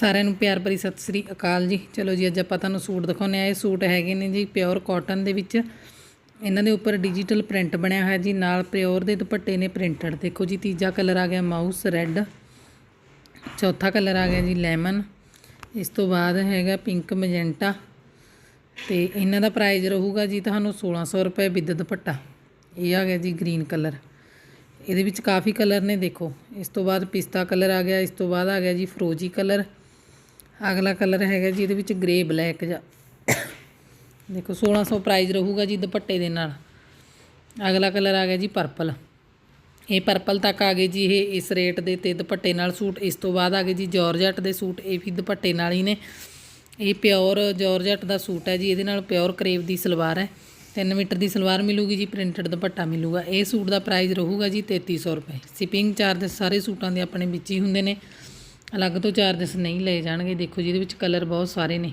ਸਾਰਿਆਂ ਨੂੰ ਪਿਆਰ ਭਰੀ ਸਤਿ ਸ੍ਰੀ ਅਕਾਲ ਜੀ। ਚਲੋ ਜੀ, ਅੱਜ ਆਪਾਂ ਤੁਹਾਨੂੰ ਸੂਟ ਦਿਖਾਉਂਦੇ ਆ ਇਹ ਸੂਟ ਹੈਗੇ ਨੇ ਜੀ ਪਿਓਰ ਕਾਟਨ ਦੇ ਵਿੱਚ। ਇਹਨਾਂ ਦੇ ਉੱਪਰ ਡਿਜੀਟਲ ਪ੍ਰਿੰਟ ਬਣਿਆ ਹੋਇਆ ਜੀ। ਨਾਲ ਪਿਓਰ ਦੇ ਦੁਪੱਟੇ ਨੇ ਪ੍ਰਿੰਟਡ। ਦੇਖੋ ਜੀ, ਤੀਜਾ ਕਲਰ ਆ ਗਿਆ ਮਾਊਸ ਰੈੱਡ। ਚੌਥਾ ਕਲਰ ਆ ਗਿਆ ਜੀ ਲੈਮਨ। ਇਸ ਤੋਂ ਬਾਅਦ ਹੈਗਾ ਪਿੰਕ ਮੈਜੈਂਟਾ। ਤੇ ਇਹਨਾਂ ਦਾ ਪ੍ਰਾਈਸ ਰਹੂਗਾ ਜੀ ਤੁਹਾਨੂੰ 1600 ਰੁਪਏ ਵਿਦ ਦੁਪੱਟਾ। ਇਹ ਆ ਗਿਆ ਜੀ ਗ੍ਰੀਨ ਕਲਰ। ਇਹਦੇ ਵਿੱਚ ਕਾਫੀ ਕਲਰ ਨੇ, ਦੇਖੋ। ਇਸ ਤੋਂ ਬਾਅਦ ਪਿਸਤਾ ਕਲਰ ਆ ਗਿਆ। ਇਸ ਤੋਂ ਬਾਅਦ ਆ ਗਿਆ ਜੀ ਫਰੋਜੀ ਕਲਰ। ਅਗਲਾ ਕਲਰ ਹੈਗਾ ਜੀ, ਇਹਦੇ ਵਿੱਚ ਗ੍ਰੇ ਬਲੈਕ ਜਾਂ ਦੇਖੋ 1600 ਪ੍ਰਾਈਸ ਰਹੂਗਾ ਜੀ ਦੁਪੱਟੇ ਦੇ ਨਾਲ। ਅਗਲਾ ਕਲਰ ਆ ਗਿਆ ਜੀ ਪਰਪਲ ਇਹ ਪਰਪਲ ਤੱਕ ਆ ਗਏ ਜੀ, ਇਹ ਇਸ ਰੇਟ ਦੇ ਤੇ ਦੁਪੱਟੇ ਨਾਲ ਸੂਟ, ਇਸ ਤੋਂ ਬਾਅਦ ਆ ਗਏ ਜੀ ਜਾਰਜਟ ਦੇ ਸੂਟ, ਇਹ ਵੀ ਦੁਪੱਟੇ ਨਾਲ ਹੀ ਨੇ। ਇਹ ਪਿਓਰ ਜਾਰਜਟ ਦਾ ਸੂਟ ਹੈ ਜੀ, ਇਹਦੇ ਨਾਲ ਪਿਓਰ ਕਰੇਵ ਦੀ ਸਲਵਾਰ ਹੈ। 3 ਮੀਟਰ ਦੀ ਸਲਵਾਰ ਮਿਲੂਗੀ ਜੀ ਪ੍ਰਿੰਟਡ ਦੁਪੱਟਾ ਮਿਲੂਗਾ। ਇਹ ਸੂਟ ਦਾ ਪ੍ਰਾਈਸ ਰਹੂਗਾ ਜੀ 3300 ਰੁਪਏ। ਸ਼ਿਪਿੰਗ ਚਾਰजेस ਸਾਰੇ ਸੂਟਾਂ ਦੇ ਆਪਣੇ ਵਿੱਚ ਹੀ ਹੁੰਦੇ ਨੇ। ਅਲੱਗ ਤੋਂ ਚਾਰजेस ਨਹੀਂ ਲਏ ਜਾਣਗੇ। ਦੇਖੋ ਜੀ ਇਹਦੇ ਵਿੱਚ ਕਲਰ ਬਹੁਤ ਸਾਰੇ ਨੇ।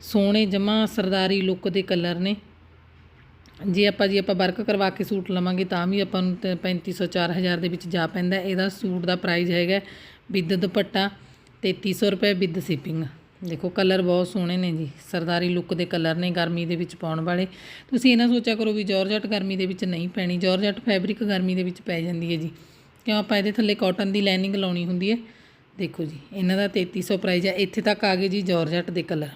ਸੋਹਣੇ, ਜਮਾ ਸਰਦਾਰੀ ਲੁੱਕ ਦੇ ਕਲਰ ਨੇ। ਜੇ ਆਪਾਂ ਜੀ ਆਪਾਂ ਵਰਕ ਕਰਵਾ ਕੇ ਸੂਟ ਲਵਾਂਗੇ, ਤਾਂ ਵੀ ਆਪਾਂ ਨੂੰ ਤੇ 3500 4000 ਦੇ ਵਿੱਚ ਜਾ ਪੈਂਦਾ ਇਹਦਾ ਸੂਟ ਦਾ ਪ੍ਰਾਈਸ ਹੈਗਾ ਵਿਦ ਦੁਪੱਟਾ 3300 ਰੁਪਏ ਵਿਦ ਸ਼ਿਪਿੰਗ ਦੇਖੋ ਕਲਰ ਬਹੁਤ ਸੋਹਣੇ ਨੇ ਜੀ। ਸਰਦਾਰੀ ਲੁੱਕ ਦੇ ਕਲਰ ਨੇ ਗਰਮੀ ਦੇ ਵਿੱਚ ਪਾਉਣ ਵਾਲੇ। ਤੁਸੀਂ ਇਹਨਾਂ ਸੋਚਿਆ ਕਰੋ ਵੀ ਜਾਰਜਟ ਗਰਮੀ ਦੇ ਵਿੱਚ ਨਹੀਂ ਪੈਣੀ। ਜਾਰਜਟ ਫੈਬਰਿਕ ਗਰਮੀ ਦੇ ਵਿੱਚ ਪੈ ਜਾਂਦੀ ਹੈ ਜੀ। ਕਿਉਂ? ਆਪਾਂ ਇਹਦੇ ਥੱਲੇ ਕਾਟਨ ਦੀ ਲਾਈਨਿੰਗ ਲਾਉਣੀ ਹੁੰਦੀ ਹੈ। ਦੇਖੋ ਜੀ, ਇਹਨਾਂ ਦਾ 3300 ਪ੍ਰਾਈਜ਼ ਹੈ ਇੱਥੇ ਤੱਕ ਆ ਗਏ ਜੀ ਜਾਰਜਟ ਦੇ ਕਲਰ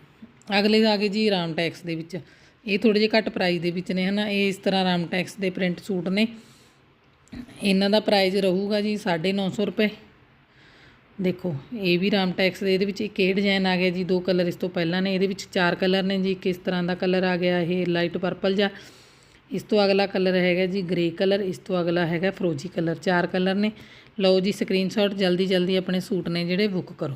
ਅਗਲੇ ਆ ਗਏ ਜੀ ਰਾਮ ਟੈਕਸ ਦੇ ਵਿੱਚ। ਇਹ ਥੋੜੇ ਜਿਹੇ ਘੱਟ ਪ੍ਰਾਈਜ਼ ਦੇ ਵਿੱਚ ਨੇ ਹਨਾ, ਇਹ ਇਸ ਤਰ੍ਹਾਂ ਰਾਮ ਟੈਕਸ ਦੇ ਪ੍ਰਿੰਟ ਸੂਟ ਨੇ। ਇਹਨਾਂ ਦਾ ਪ੍ਰਾਈਜ਼ ਰਹੂਗਾ ਜੀ 950 ਰੁਪਏ। ਦੇਖੋ, ਇਹ ਵੀ ਰਾਮ ਟੈਕਸ ਦੇ, ਇਹਦੇ ਵਿੱਚ ਇੱਕ ਇਹ ਡਿਜ਼ਾਈਨ ਆ ਗਿਆ ਜੀ, ਦੋ ਕਲਰ ਇਸ ਤੋਂ ਪਹਿਲਾਂ ਨੇ, ਇਹਦੇ ਵਿੱਚ ਚਾਰ ਕਲਰ ਨੇ ਜੀ ਕਿਸ ਤਰ੍ਹਾਂ ਦਾ ਕਲਰ ਆ ਗਿਆ, ਇਹ ਲਾਈਟ ਪਰਪਲ ਜਾਂ ਇਸ ਤੋਂ ਅਗਲਾ ਕਲਰ ਹੈਗਾ ਜੀ ਗ੍ਰੇ ਕਲਰ, ਇਸ ਤੋਂ ਅਗਲਾ ਹੈਗਾ ਫਰੋਜੀ ਕਲਰ, ਚਾਰ ਕਲਰ ਨੇ। ਲਓ ਜੀ ਸਕਰੀਨਸ਼ਾਟ ਜਲਦੀ ਜਲਦੀ ਆਪਣੇ ਸੂਟ ਨੇ ਜਿਹੜੇ ਬੁੱਕ ਕਰੋ।